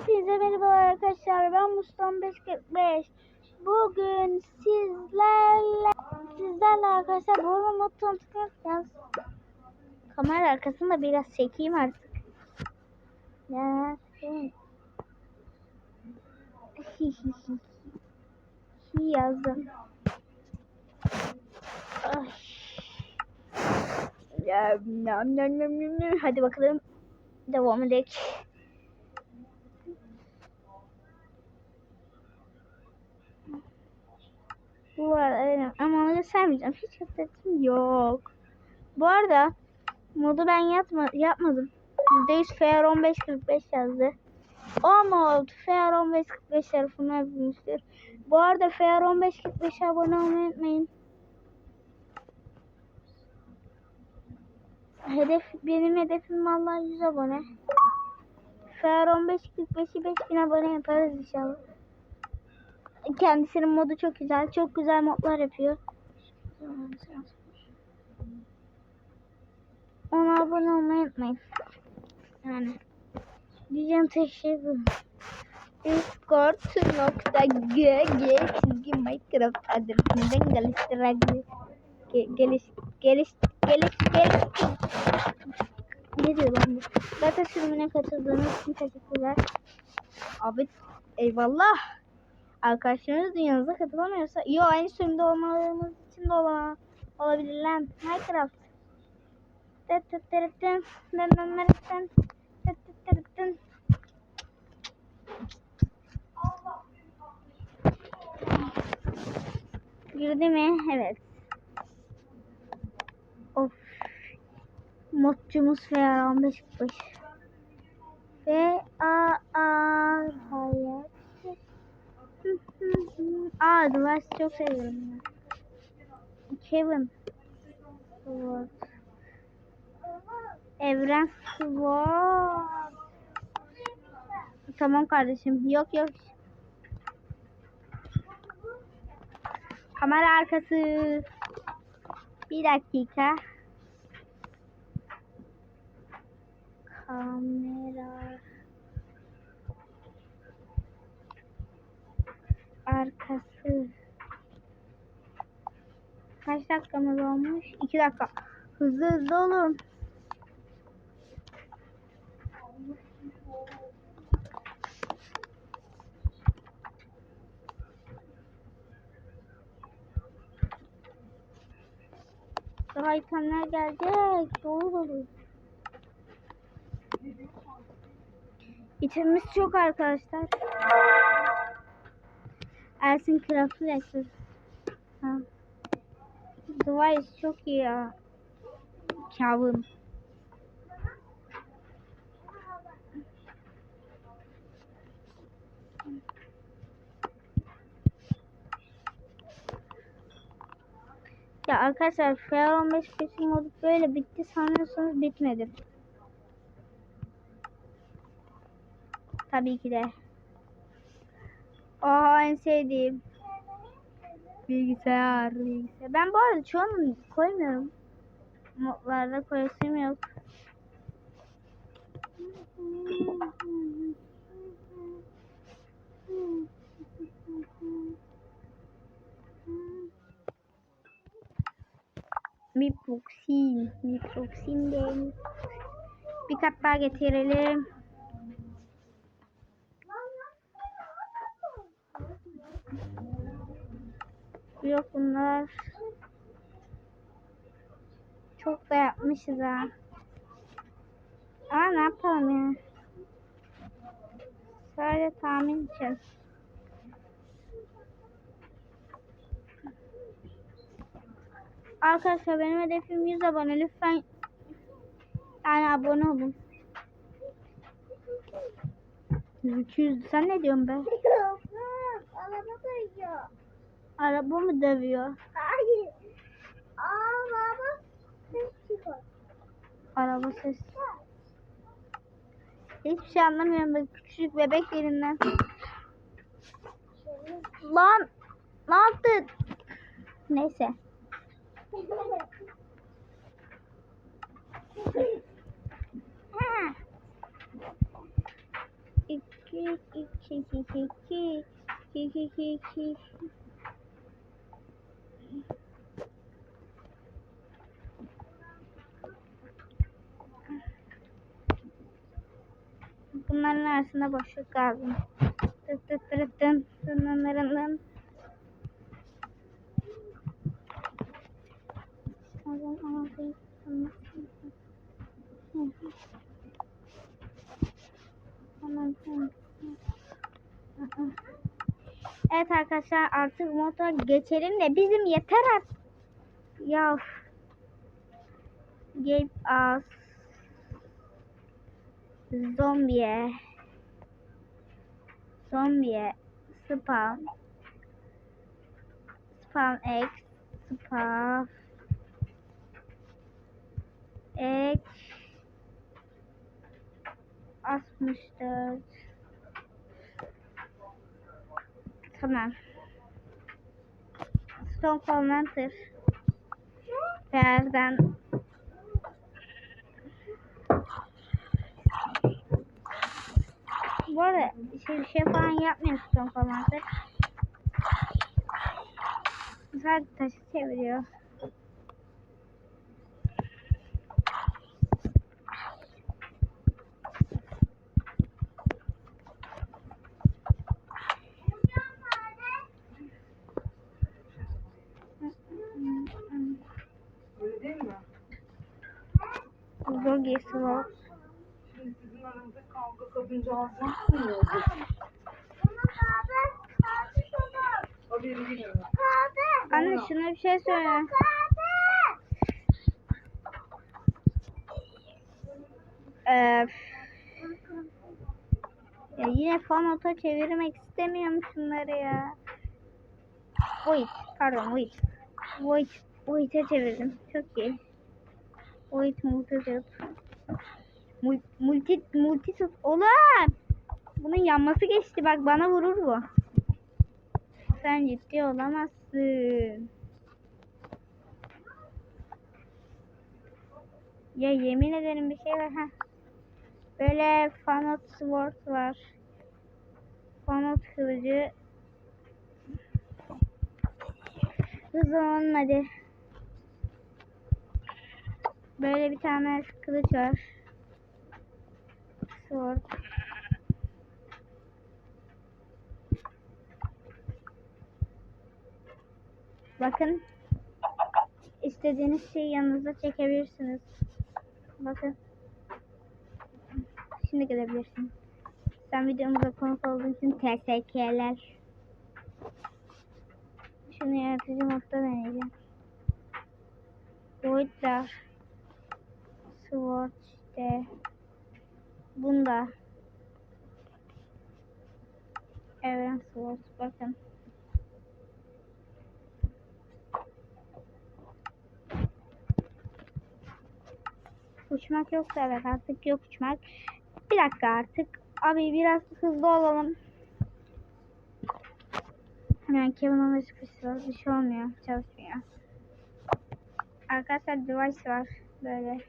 Hepinize merhabalar arkadaşlar. Ben Mustan 545. Bugün sizlerle sizlerle arkadaşlar bu mod tanıtacağız. Kamera arkasında biraz çekeyim artık. Ya. Hi yazdım. Ay. Hadi bakalım. Devam edelim. Bu arada evet, ama göstermeyeceğim. Hiç gösterdim yok. Bu arada modu ben yapma, yapmadım. %100 FR 1545 yazdı. O mod FR 1545 tarafından yapılmıştır. Bu arada FR 1545 abone olmayı unutmayın. Hedef benim hedefim vallahi 100 abone. FR 1545'i 5000 abone yaparız inşallah. Kendisinin modu çok güzel. Çok güzel modlar yapıyor. Ona abone olmayı unutmayın. Yani diyeceğim tek şey bu. Discord.g çizgi Minecraft adresinden geliştirebilir. Ge- Geliş, geliş, geliş, geliş. Ne diyor lan bu? Beta sürümüne katıldığınız için teşekkürler. Abi eyvallah. Arkadaşlarınız dünyanıza katılamıyorsa yo aynı sürümde olmalarımız için de ola, olabilirler. Minecraft. Girdi mi? Evet. Of. Modcumuz FR15 45. F A A hayat. Aa The çok seviyorum ben. Kevin. Sword. Evren Sword. Tamam kardeşim. Yok yok. Kamera arkası. Bir dakika. Kamera. Arkası. Kaç dakikamız olmuş? 2 dakika. Hızlı hızlı olun. Daha itemler gelecek. Dolu dolu. İtemimiz çok arkadaşlar. Ersin Craft'ı. Ha. Device çok iyi ya. Kavun. Ya arkadaşlar FR15 kesim modu böyle bitti sanıyorsanız bitmedi. Tabii ki de. Aa en sevdiğim. Bilgisayar, bilgisayar. Ben bu arada çoğunu koymuyorum. Modlarda koyasım yok. Miproxin, miproxin değil. Bir kat daha getirelim. Yok bunlar. Çok da yapmışız ha. Ama ne yapalım ya. Sadece tahmin için. Arkadaşlar benim hedefim 100 abone. Lütfen yani abone olun. 200 sen ne diyorsun be? Araba mı dövüyor? Hayır. Araba sesi Araba sesi. Hiçbir şey anlamıyorum. Ben küçücük bebek yerinden. Lan ne yaptın? Neyse. iki, iki, iki, iki, iki, iki, iki, iki. Bunların arasında boşluk kaldım. Tıt tıt tırıt tın tın tın tın tın. Evet arkadaşlar artık motor geçelim de bizim yeter artık. Ya. Game as. Zombiye. Zombiye. Spam. Spam X. Spam. X. 64. Tamam. Son commenter. Birazdan şey, bir şey falan yapmıyorum son zamanlarda. Güzel bir taşı çeviriyor. Öyle değil mi? Doggy slow dördüncü ağzına mı yazıyor? O birini bilmiyorum. Anne şuna bir şey söyle. Ya yine fanota çevirmek istemiyorum şunları ya. Void, pardon Void. Void, Void'e çevirdim. Çok iyi. Void muhteşem. Multi, multi tut. Oğlum! Bunun yanması geçti. Bak bana vurur bu. Sen ciddi olamazsın. Ya yemin ederim bir şey var ha. Böyle fanot sword var. Fanot kılıcı. Hızlı hadi. Böyle bir tane kılıç var. Sword. Bakın. istediğiniz şeyi yanınıza çekebilirsiniz. Bakın. Şimdi gelebilirsin. Sen videomuza konuk olduğun için teşekkürler. Şunu yaratıcı modda deneyeceğim. Boyutlar. Sword işte. Bunda. Evren Sword. Bakın. Uçmak yoksa evet artık yok uçmak. Bir dakika artık. Abi biraz hızlı olalım. Hemen Kevin ona sıkıştırıyoruz. Bir şey olmuyor. Çalışmıyor. Arkadaşlar device var. Böyle.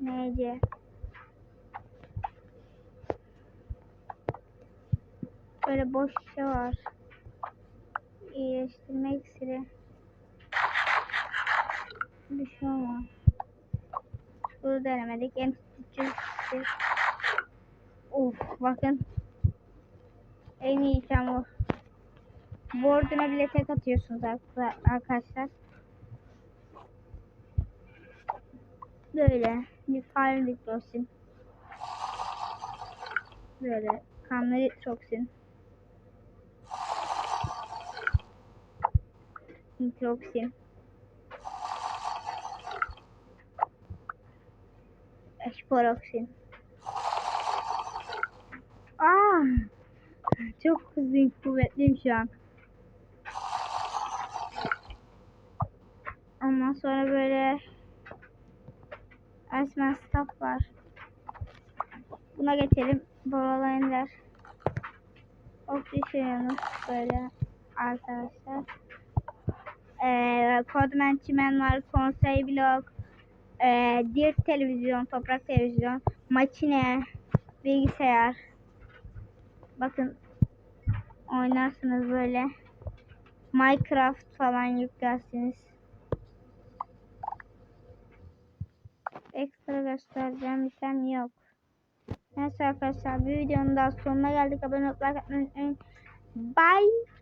Neydi? Böyle boş şey var. İyileştirme iksiri. Bir şey olmaz. Bunu denemedik. En tutucu Of bakın. En iyi item o. Board'una bile tek atıyorsunuz ar- arkadaşlar. Böyle. Fire nitrosin. Böyle. Kanlı nitrosin. Nitroksin. Esporoksin. Aa! Çok hızlıyım, kuvvetliyim şu an. Ondan sonra böyle Iceman Staff var. Buna geçelim. Bağlayınlar. Ok düşürüyorsunuz böyle arkadaşlar. Ee, Codman Çimen var. Konsey Blok. e, diğer televizyon, toprak televizyon, makine, bilgisayar. Bakın oynarsınız böyle. Minecraft falan yüklersiniz. Ekstra göstereceğim bir tane yok. Neyse arkadaşlar bir videonun daha sonuna geldik. Abone olmayı unutmayın. Bye.